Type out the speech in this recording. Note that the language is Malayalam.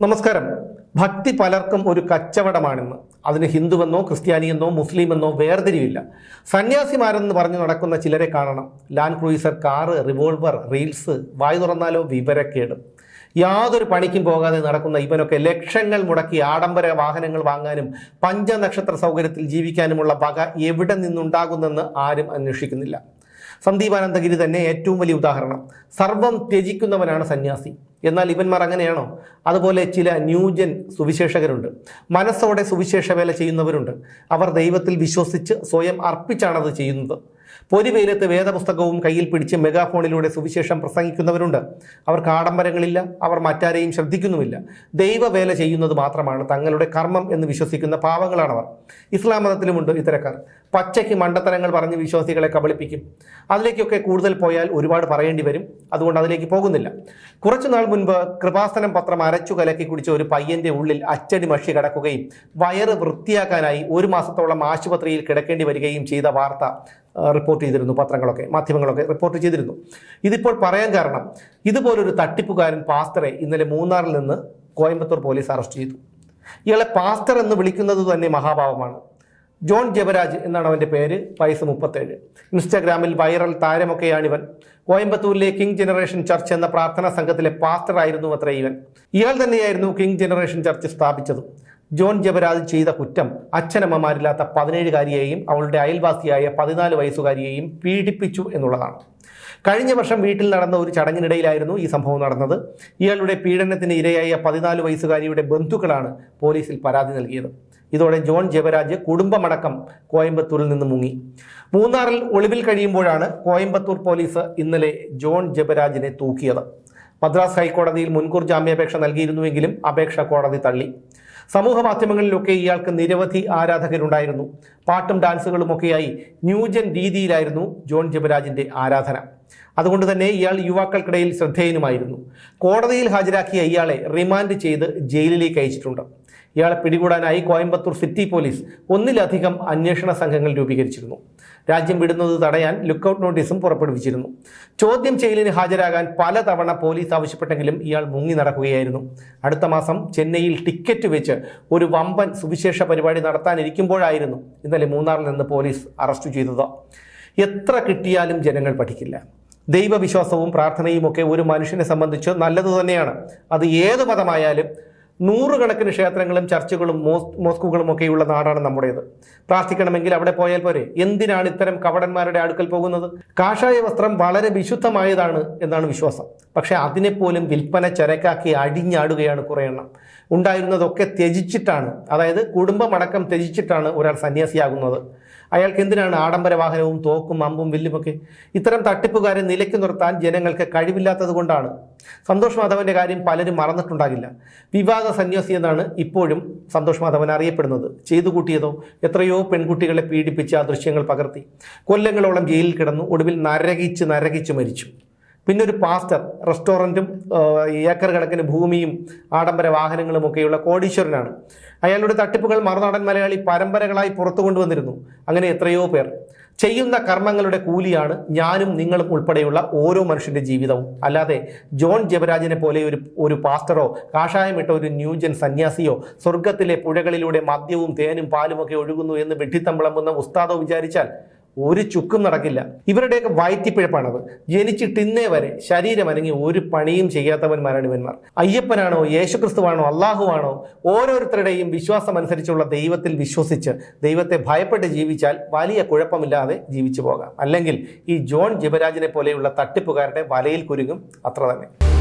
നമസ്കാരം. ഭക്തി പലർക്കും ഒരു കച്ചവടമാണെന്ന്. അതിന് ഹിന്ദുവെന്നോ ക്രിസ്ത്യാനിയെന്നോ മുസ്ലിമെന്നോ വേർതിരിവില്ല. സന്യാസിമാരെന്ന് പറഞ്ഞു നടക്കുന്ന ചിലരെ കാണണം. Land cruiser car revolver reels വായു തുറന്നാലോ വിവരക്കേട്. യാതൊരു പണിക്കും പോകാതെ നടക്കുന്ന ഇവനൊക്കെ ലക്ഷങ്ങൾ മുടക്കി ആഡംബര വാഹനങ്ങൾ വാങ്ങാനും പഞ്ചനക്ഷത്ര സൗകര്യത്തിൽ ജീവിക്കാനുമുള്ള വക എവിടെ നിന്നുണ്ടാകുന്നെന്ന് ആരും അന്വേഷിക്കുന്നില്ല. സന്ദീപാനന്ദഗിരി തന്നെ ഏറ്റവും വലിയ ഉദാഹരണം. സർവം ത്യജിക്കുന്നവനാണ് സന്യാസി. എന്നാൽ ഇവന്മാർ അങ്ങനെയാണോ? അതുപോലെ ചില ന്യൂജൻ സുവിശേഷകരുണ്ട്. മനസ്സോടെ സുവിശേഷ വേല ചെയ്യുന്നവരുണ്ട്. അവർ ദൈവത്തിൽ വിശ്വസിച്ച് സ്വയം അർപ്പിച്ചാണത് ചെയ്യുന്നത്. പൊരിവെയിലത്ത് വേദപുസ്തകവും കയ്യിൽ പിടിച്ച് മെഗാഫോണിലൂടെ സുവിശേഷം പ്രസംഗിക്കുന്നവരുണ്ട്. അവർക്ക് ആഡംബരങ്ങളില്ല അവർ മറ്റാരെയും ശ്രദ്ധിക്കുന്നുമില്ല. ദൈവവേല ചെയ്യുന്നത് മാത്രമാണ് തങ്ങളുടെ കർമ്മം എന്ന് വിശ്വസിക്കുന്ന പാവങ്ങളാണവർ. ഇസ്ലാം മതത്തിലുമുണ്ട് ഇത്തരക്കാർ. പച്ചയ്ക്ക് മണ്ടത്തരങ്ങൾ പറഞ്ഞ് വിശ്വാസികളെ കബളിപ്പിക്കും. അതിലേക്കൊക്കെ കൂടുതൽ പോയാൽ ഒരുപാട് പറയേണ്ടി വരും. അതുകൊണ്ട് അതിലേക്ക് പോകുന്നില്ല. കുറച്ചു നാൾ മുൻപ് കൃപാസനം പത്രം അരച്ചു കലക്കി കുടിച്ച ഒരു പയ്യന്റെ ഉള്ളിൽ അച്ചടി മഷി കടക്കുകയും വയറ് വൃത്തിയാക്കാനായി ഒരു മാസത്തോളം ആശുപത്രിയിൽ കിടക്കേണ്ടി വരികയും ചെയ്ത വാർത്ത റിപ്പോർട്ട് ചെയ്തിരുന്നു പത്രങ്ങളൊക്കെ മാധ്യമങ്ങളൊക്കെ റിപ്പോർട്ട് ചെയ്തിരുന്നു. ഇതിപ്പോൾ പറയാൻ കാരണം ഇതുപോലൊരു തട്ടിപ്പുകാരൻ പാസ്റ്ററെ ഇന്നലെ മൂന്നാറിൽ നിന്ന് കോയമ്പത്തൂർ പോലീസ് അറസ്റ്റ് ചെയ്തു. ഇയാളെ പാസ്റ്റർ എന്ന് വിളിക്കുന്നത് തന്നെ മഹാഭാവമാണ് ജോൺ ജബരാജ് എന്നാണ് അവന്റെ പേര് വയസ്സ് മുപ്പത്തേഴ്. ഇൻസ്റ്റാഗ്രാമിൽ വൈറൽ താരമൊക്കെയാണ് ഇവൻ. കോയമ്പത്തൂരിലെ കിങ് ജനറേഷൻ ചർച്ച് എന്ന പ്രാർത്ഥനാ സംഘത്തിലെ പാസ്റ്റർ ആയിരുന്നു അത്ര ഇവൻ. ഇയാൾ തന്നെയായിരുന്നു കിങ് ജനറേഷൻ ചർച്ച് സ്ഥാപിച്ചതും. ജോൺ ജബരാജ് ചെയ്ത കുറ്റം അച്ഛനമ്മമാരില്ലാത്ത പതിനേഴുകാരിയെയും അവളുടെ അയൽവാസിയായ പതിനാല് വയസ്സുകാരിയെയും പീഡിപ്പിച്ചു എന്നുള്ളതാണ്. കഴിഞ്ഞ വർഷം വീട്ടിൽ നടന്ന ഒരു ചടങ്ങിനിടയിലായിരുന്നു ഈ സംഭവം നടന്നത്. ഇയാളുടെ പീഡനത്തിന് ഇരയായ പതിനാല് വയസ്സുകാരിയുടെ ബന്ധുക്കളാണ് പോലീസിൽ പരാതി നൽകിയത്. ഇതോടെ ജോൺ ജയവരാജ് കുടുംബമടക്കം കോയമ്പത്തൂരിൽ നിന്ന് മുങ്ങി. മൂന്നാറിൽ ഒളിവിൽ കഴിയുമ്പോഴാണ് കോയമ്പത്തൂർ പോലീസ് ഇന്നലെ ജോൺ ജയവരാജിനെ തൂക്കിയത്. മദ്രാസ് ഹൈക്കോടതിയിൽ മുൻകൂർ ജാമ്യാപേക്ഷ നൽകിയിരുന്നുവെങ്കിലും അപേക്ഷ കോടതി തള്ളി. സമൂഹ മാധ്യമങ്ങളിലൊക്കെ ഇയാൾക്ക് നിരവധി ആരാധകരുണ്ടായിരുന്നു. പാട്ടും ഡാൻസുകളും ഒക്കെയായി ന്യൂജൻ രീതിയിലായിരുന്നു ജോൺ ജബരാജിന്റെ ആരാധന. അതുകൊണ്ട് തന്നെ ഇയാൾ യുവാക്കൾക്കിടയിൽ ശ്രദ്ധേയനുമായിരുന്നു. കോടതിയിൽ ഹാജരാക്കിയ ഇയാളെ റിമാൻഡ് ചെയ്ത് ജയിലിലേക്ക് അയച്ചിട്ടുണ്ട്. ഇയാളെ പിടികൂടാനായി കോയമ്പത്തൂർ സിറ്റി പോലീസ് ഒന്നിലധികം അന്വേഷണ സംഘങ്ങൾ രൂപീകരിച്ചിരുന്നു. രാജ്യം വിടുന്നത് തടയാൻ ലുക്കൌട്ട് നോട്ടീസും പുറപ്പെടുവിച്ചിരുന്നു. ചോദ്യം ചെയ്യലിന് ഹാജരാകാൻ പലതവണ പോലീസ് ആവശ്യപ്പെട്ടെങ്കിലും ഇയാൾ മുങ്ങി നടക്കുകയായിരുന്നു. അടുത്ത മാസം ചെന്നൈയിൽ ടിക്കറ്റ് വെച്ച് ഒരു വമ്പൻ സുവിശേഷ പരിപാടി നടത്താനിരിക്കുമ്പോഴായിരുന്നു ഇന്നലെ മൂന്നാറിൽ നിന്ന് പോലീസ് അറസ്റ്റ് ചെയ്തത്. എത്ര കിട്ടിയാലും ജനങ്ങൾ പഠിക്കില്ല. ദൈവവിശ്വാസവും പ്രാർത്ഥനയും ഒക്കെ ഒരു മനുഷ്യനെ സംബന്ധിച്ച് നല്ലതു തന്നെയാണ്. അത് ഏത് മതമായാലും നൂറുകണക്കിന് ക്ഷേത്രങ്ങളും ചർച്ചുകളും മോസ് മോസ്കുകളും ഒക്കെയുള്ള നാടാണ് നമ്മുടേത്. പ്രാർത്ഥിക്കണമെങ്കിൽ അവിടെ പോയാൽ പോരെ. എന്തിനാണ് ഇത്തരം കവടന്മാരുടെ അടുക്കൽ പോകുന്നത്? കാഷായ വസ്ത്രം വളരെ വിശുദ്ധമായതാണ് എന്നാണ് വിശ്വാസം. പക്ഷേ അതിനെപ്പോലും വിൽപ്പന ചരക്കാക്കി അടിഞ്ഞാടുകയാണ് കുറേ എണ്ണം. ഉണ്ടായിരുന്നതൊക്കെ ത്യജിച്ചിട്ടാണ്. അതായത് കുടുംബമടക്കം ത്യജിച്ചിട്ടാണ് ഒരാൾ സന്യാസിയാകുന്നത്. അയാൾക്ക് എന്തിനാണ് ആഡംബര വാഹനവും തോക്കും അമ്പും വില്ലുമൊക്കെ? ഇത്തരം തട്ടിപ്പുകാരെ നിലയ്ക്ക് നിർത്താൻ ജനങ്ങൾക്ക് കഴിവില്ലാത്തത് കൊണ്ടാണ്. സന്തോഷ് മാധവന്റെ കാര്യം പലരും മറന്നിട്ടുണ്ടാകില്ല. വിവാദ സന്യാസി എന്നാണ് ഇപ്പോഴും സന്തോഷ് മാധവൻ അറിയപ്പെടുന്നത്. ചെയ്തു കൂട്ടിയതോ എത്രയോ പെൺകുട്ടികളെ പീഡിപ്പിച്ച് ആ ദൃശ്യങ്ങൾ പകർത്തി. കൊല്ലങ്ങളോളം ജയിലിൽ കിടന്നു ഒടുവിൽ നരകിച്ച് നരകിച്ച് മരിച്ചു. പിന്നെ ഒരു പാസ്റ്റർ റെസ്റ്റോറന്റും ഏക്കർ കണക്കിന് ഭൂമിയും ആഡംബര വാഹനങ്ങളും ഒക്കെയുള്ള കോടീശ്വരനാണ്. അയാളുടെ തട്ടിപ്പുകൾ മറുനാടൻ മലയാളി പരമ്പരകളായി പുറത്തു കൊണ്ടുവന്നിരുന്നു അങ്ങനെ എത്രയോ പേർ. ചെയ്യുന്ന കർമ്മങ്ങളുടെ കൂലിയാണ് ഞാനും നിങ്ങളും ഉൾപ്പെടെയുള്ള ഓരോ മനുഷ്യന്റെ ജീവിതവും. അല്ലാതെ ജോൺ ജബരാജിനെ പോലെ ഒരു ഒരു പാസ്റ്ററോ കാഷായമിട്ട ഒരു ന്യൂജൻ സന്യാസിയോ സ്വർഗത്തിലെ പുഴകളിലൂടെ മദ്യവും തേനും പാലുമൊക്കെ ഒഴുകുന്നു എന്ന് വെട്ടിത്തമ്പളമ്പുന്ന ഉസ്താദോ വിചാരിച്ചാൽ ഒരു ചുക്കും നടക്കില്ല. ഇവരുടെയൊക്കെ വയറ്റിപ്പിഴപ്പാണത്. ജനിച്ചിട്ട് ഇന്നേ വരെ ശരീരം അനങ്ങി ഒരു പണിയും ചെയ്യാത്തവന്മാരാണ് ഇവന്മാർ അയ്യപ്പനാണോ യേശുക്രിസ്തുവാണോ അള്ളാഹുവാണോ ഓരോരുത്തരുടെയും വിശ്വാസം അനുസരിച്ചുള്ള ദൈവത്തിൽ വിശ്വസിച്ച് ദൈവത്തെ ഭയപ്പെട്ട് ജീവിച്ചാൽ വലിയ കുഴപ്പമില്ലാതെ ജീവിച്ചു പോകാം. അല്ലെങ്കിൽ ഈ ജോൺ ജിബരാജിനെ പോലെയുള്ള തട്ടിപ്പുകാരുടെ വലയിൽ കുരുങ്ങും അത്ര തന്നെ.